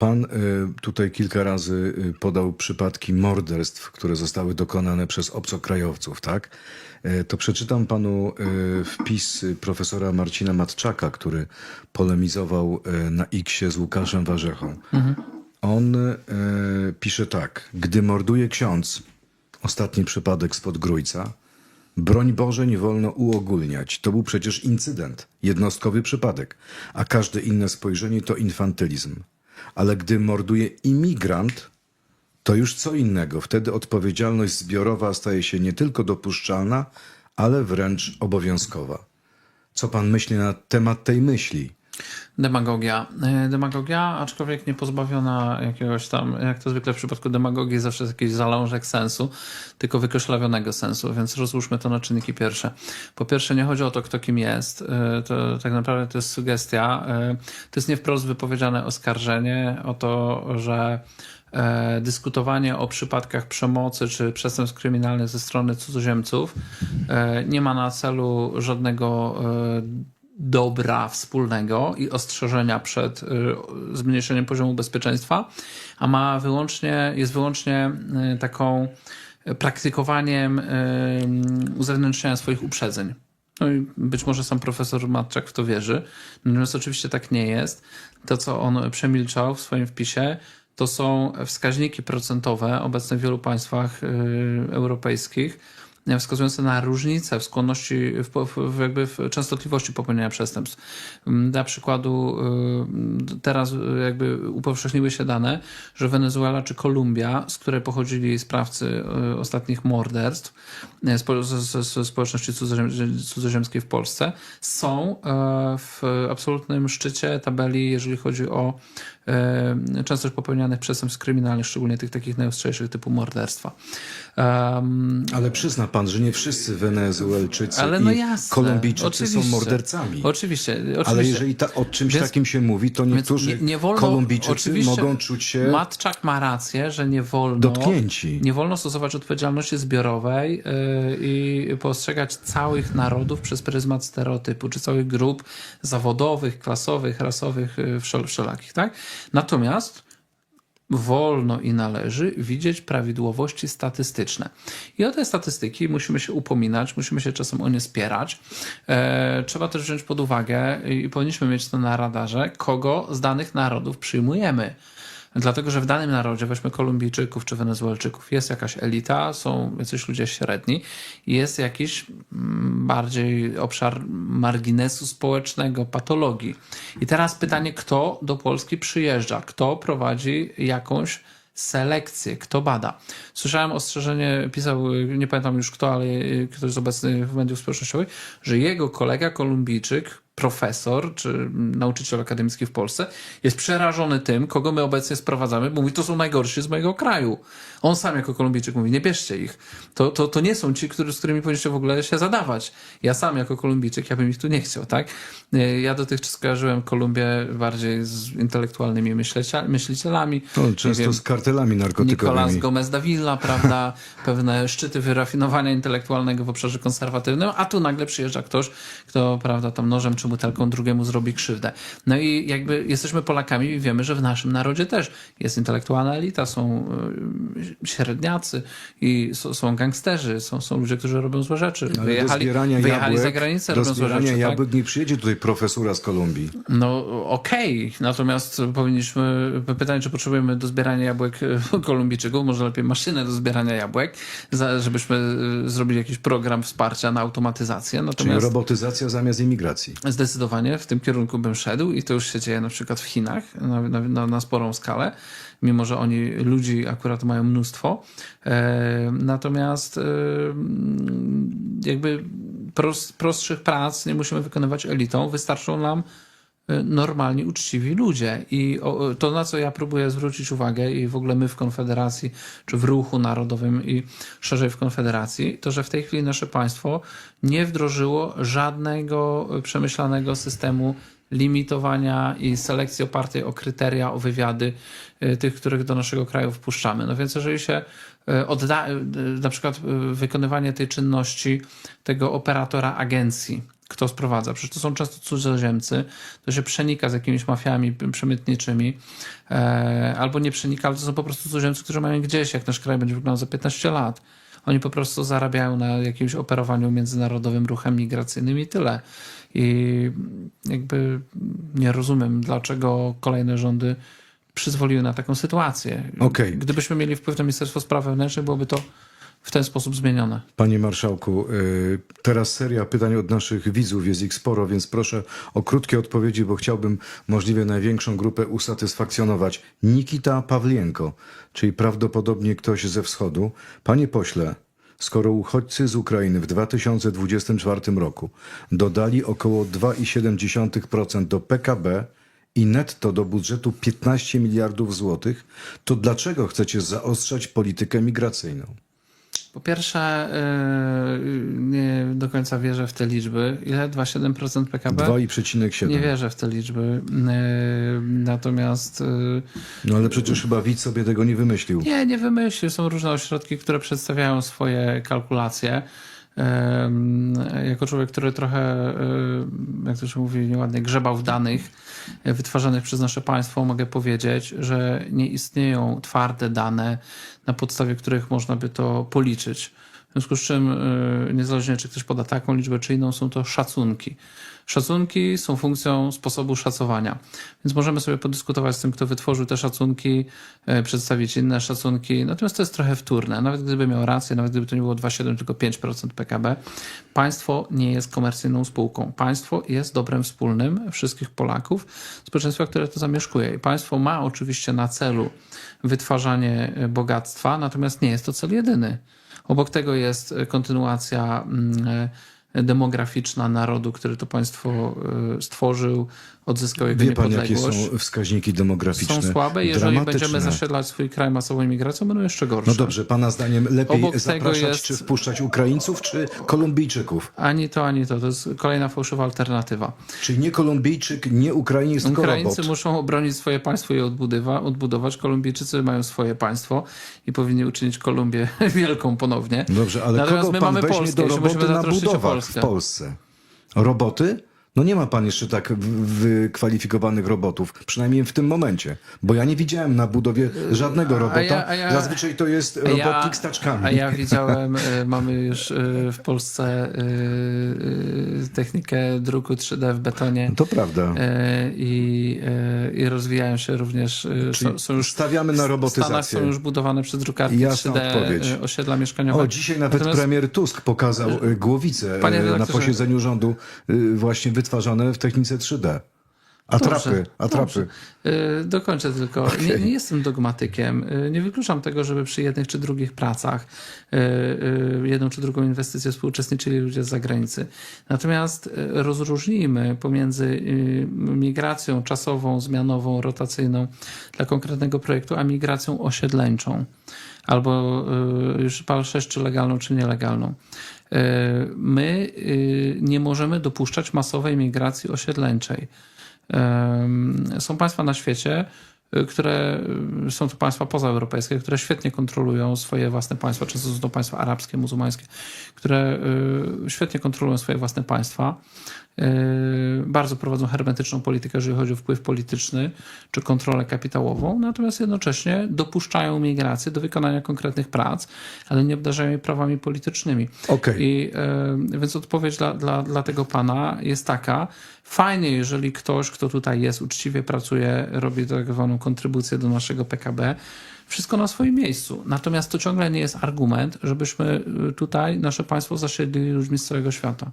Pan y, tutaj kilka razy y, podał przypadki morderstw, które zostały dokonane przez obcokrajowców, tak? Y, To przeczytam panu wpis profesora Marcina Matczaka, który polemizował na X z Łukaszem Warzechą. On y, pisze tak. Gdy morduje ksiądz, ostatni przypadek spod Grójca, broń Boże nie wolno uogólniać. To był przecież incydent, jednostkowy przypadek, a każde inne spojrzenie to infantylizm. Ale gdy morduje imigrant, to już co innego. Wtedy odpowiedzialność zbiorowa staje się nie tylko dopuszczalna, ale wręcz obowiązkowa. Co pan myśli na temat tej myśli? Demagogia. E, Demagogia, aczkolwiek nie pozbawiona jakiegoś tam, jak to zwykle w przypadku demagogii, zawsze jest jakiś zalążek sensu, tylko wykoszlawionego sensu, więc rozłóżmy to na czynniki pierwsze. Po pierwsze, nie chodzi o to, kto kim jest. E, To tak naprawdę to jest sugestia. E, To jest nie wprost wypowiedziane oskarżenie o to, że dyskutowanie o przypadkach przemocy czy przestępstw kryminalnych ze strony cudzoziemców nie ma na celu żadnego dobra wspólnego i ostrzeżenia przed y, zmniejszeniem poziomu bezpieczeństwa, a ma wyłącznie, jest wyłącznie y, taką praktykowaniem y, uzewnętrzniania swoich uprzedzeń. No i być może sam profesor Matczak w to wierzy. Natomiast oczywiście tak nie jest. To, co on przemilczał w swoim wpisie, to są wskaźniki procentowe obecne w wielu państwach europejskich, wskazujące na różnice w skłonności, w, w, jakby w częstotliwości popełniania przestępstw. Mm, Dla przykładu, y, teraz y, jakby upowszechniły się dane, że Wenezuela czy Kolumbia, z której pochodzili sprawcy y, ostatnich morderstw y, spo, z, z, z społeczności cudzoziem, cudzoziemskiej w Polsce, są w absolutnym szczycie tabeli, jeżeli chodzi o częstość popełnianych przestępstw kryminalnych, szczególnie tych takich najostrzejszych typu morderstwa. Ale przyzna pan, że nie wszyscy Wenezuelczycy ale no i jasne, Kolumbijczycy są oczywiście. mordercami. Oczywiście, oczywiście. Ale jeżeli ta, o czymś Więc- takim się mówi, to niektórzy nie, nie wolno, Kolumbijczycy mogą czuć się Matczak ma rację, że nie wolno dotknięci. nie wolno stosować odpowiedzialności zbiorowej yy, i postrzegać całych narodów przez pryzmat stereotypu, czy całych grup zawodowych, klasowych, rasowych, yy, wszel wszelakich, tak? Natomiast wolno i należy widzieć prawidłowości statystyczne. I o te statystyki musimy się upominać, musimy się czasem o nie spierać. E, trzeba też wziąć pod uwagę i powinniśmy mieć to na radarze, kogo z danych narodów przyjmujemy. Dlatego, że w danym narodzie, weźmy Kolumbijczyków czy Wenezuelczyków, jest jakaś elita, są jacyś ludzie średni i jest jakiś mm, bardziej obszar marginesu społecznego, patologii. I teraz pytanie, kto do Polski przyjeżdża? Kto prowadzi jakąś selekcję, kto bada. Słyszałem ostrzeżenie, pisał, nie pamiętam już kto, ale ktoś z obecnych w mediów społecznościowych, że jego kolega Kolumbijczyk, profesor czy nauczyciel akademicki w Polsce jest przerażony tym, kogo my obecnie sprowadzamy, bo mówi, to są najgorsi z mojego kraju. On sam jako Kolumbijczyk mówi, nie bierzcie ich. To, to, to nie są ci, którzy, z którymi powinniście w ogóle się zadawać. Ja sam jako Kolumbijczyk, ja bym ich tu nie chciał, tak? Y, Ja dotychczas skojarzyłem Kolumbię bardziej z intelektualnymi myślecia, myślicielami. To Nie często wiem, z kartelami Nicolas narkotykowymi. Gomez Davila, prawda? Pewne szczyty wyrafinowania intelektualnego w obszarze konserwatywnym, a tu nagle przyjeżdża ktoś, kto, prawda, tam nożem czy butelką drugiemu zrobi krzywdę. No i jakby jesteśmy Polakami i wiemy, że w naszym narodzie też jest intelektualna elita, są y, średniacy i są, gangsterzy, są, są ludzie, którzy robią złe rzeczy. Ale Wyjechali, wyjechali jabłek, za granicę, robią złe rzeczy. tak? jabłek nie przyjedzie tutaj profesura z Kolumbii. No okej, natomiast powinniśmy, pytanie, czy potrzebujemy do zbierania jabłek e, Kolumbijczyków, może lepiej maszynę do zbierania jabłek, żebyśmy e, zrobili jakiś program wsparcia na automatyzację. Czyli Natomiast robotyzacja zamiast imigracji. Zdecydowanie w tym kierunku bym szedł i to już się dzieje na przykład w Chinach na, na, na, sporą skalę, mimo że oni ludzi akurat mają mnóstwo. E, natomiast e, jakby prost, prostszych prac nie musimy wykonywać elitą, wystarczą nam normalni, uczciwi ludzie. I to, na co ja próbuję zwrócić uwagę i w ogóle my w Konfederacji, czy w ruchu narodowym i szerzej w Konfederacji, to, że w tej chwili nasze państwo nie wdrożyło żadnego przemyślanego systemu limitowania i selekcji opartej o kryteria, o wywiady y, tych, których do naszego kraju wpuszczamy. No więc jeżeli się y, odda, y, na przykład y, wykonywanie tej czynności tego operatora agencji, kto sprowadza. Przecież to są często cudzoziemcy, to się przenika z jakimiś mafiami przemytniczymi, e, albo nie przenika, ale to są po prostu cudzoziemcy, którzy mają gdzieś, jak nasz kraj będzie wyglądał za 15 lat. Oni po prostu zarabiają na jakimś operowaniu międzynarodowym ruchem migracyjnym i tyle. I jakby nie rozumiem, dlaczego kolejne rządy przyzwoliły na taką sytuację. Okej. Gdybyśmy mieli wpływ na Ministerstwo Spraw Wewnętrznych, byłoby to w ten sposób zmienione. Panie marszałku, y, teraz seria pytań od naszych widzów, jest ich sporo, więc proszę o krótkie odpowiedzi, bo chciałbym możliwie największą grupę usatysfakcjonować. Nikita Pawlienko, czyli prawdopodobnie ktoś ze wschodu. Panie pośle, skoro uchodźcy z Ukrainy w 2024 roku dodali około 2,7% do PKB i netto do budżetu 15 miliardów złotych, to dlaczego chcecie zaostrzać politykę migracyjną? Po pierwsze, yy, nie do końca wierzę w te liczby. Ile? 2,7% PKB? 2,7. Nie wierzę w te liczby. Yy, Natomiast yy, No ale przecież chyba widz sobie tego nie wymyślił. nie, nie wymyślił. Są różne ośrodki, które przedstawiają swoje kalkulacje. Jako człowiek, który trochę, y, jak to się mówi nieładnie, grzebał w danych wytwarzanych przez nasze państwo, mogę powiedzieć, że nie istnieją twarde dane, na podstawie których można by to policzyć. W związku z czym, y, niezależnie czy ktoś poda taką liczbę, czy inną, są to szacunki. Szacunki są funkcją sposobu szacowania. Więc możemy sobie podyskutować z tym, kto wytworzył te szacunki, e, przedstawić inne szacunki. Natomiast to jest trochę wtórne. Nawet gdyby miał rację, nawet gdyby to nie było 2,7, tylko 5% PKB, państwo nie jest komercyjną spółką. Państwo jest dobrem wspólnym wszystkich Polaków, społeczeństwa, które to zamieszkuje. I państwo ma oczywiście na celu wytwarzanie e, bogactwa, natomiast nie jest to cel jedyny. Obok tego jest kontynuacja mm, e, demograficzna narodu, który to państwo e, stworzył, odzyskał jego Wie pan, jakie są wskaźniki demograficzne? Są słabe. Jeżeli będziemy zasiedlać swój kraj masową imigracją, będą jeszcze gorsze. No dobrze, pana zdaniem lepiej Obok zapraszać jest- czy wpuszczać Ukraińców, czy Kolumbijczyków? Ani to, ani to. To jest kolejna fałszywa alternatywa. Czyli nie Kolumbijczyk, nie Ukrainiec, tylko Ukraińcy robot. muszą obronić swoje państwo i odbudywa, odbudować. Kolumbijczycy mają swoje państwo i powinni uczynić Kolumbię wielką ponownie. Dobrze, ale Natomiast kogo my pan mamy Polskę, do roboty musimy na zatroszczyć o W Polsce? Roboty? No nie ma pan jeszcze tak wykwalifikowanych robotów, przynajmniej w tym momencie, bo ja nie widziałem na budowie żadnego robota. ja- a ja- Zazwyczaj to jest A robotnik z taczkami. A ja widziałem, y, mamy już y, w Polsce y, technikę druku 3D w betonie. To prawda. I, I rozwijają się również. Czyli Są, już stawiamy na w Stanach robotyzację. są już budowane przez drukarki Jasna 3D odpowiedź. osiedla mieszkaniowe. O, dzisiaj nawet Natomiast- premier Tusk pokazał głowicę Panie na posiedzeniu rządu właśnie wytwarzane w technice 3D. Atrapy, Dobrze, atrapy. dobrze. Y, Dokończę tylko. Nie, nie jestem dogmatykiem. Y, Nie wykluczam tego, żeby przy jednych czy drugich pracach y, jedną czy drugą inwestycję współuczestniczyli ludzie z zagranicy. Natomiast rozróżnijmy pomiędzy migracją czasową, zmianową, rotacyjną dla konkretnego projektu, a migracją osiedleńczą. Albo już pal 6, czy legalną, czy nielegalną. My nie możemy dopuszczać masowej migracji osiedleńczej. Są państwa na świecie, y, które y, są to państwa pozaeuropejskie, które świetnie kontrolują swoje własne państwa, często są to państwa arabskie, muzułmańskie, które y, świetnie kontrolują swoje własne państwa. Y, Bardzo prowadzą hermetyczną politykę, jeżeli chodzi o wpływ polityczny czy kontrolę kapitałową, natomiast jednocześnie dopuszczają migrację do wykonania konkretnych prac, ale nie obdarzają jej prawami politycznymi. Okej. I e, więc odpowiedź dla, dla, dla tego pana jest taka. Fajnie, jeżeli ktoś, kto tutaj jest, uczciwie pracuje, robi tak zwaną kontrybucję do naszego PKB. Wszystko na swoim miejscu. Natomiast to ciągle nie jest argument, żebyśmy y, tutaj nasze państwo zasiedlili ludźmi z całego świata.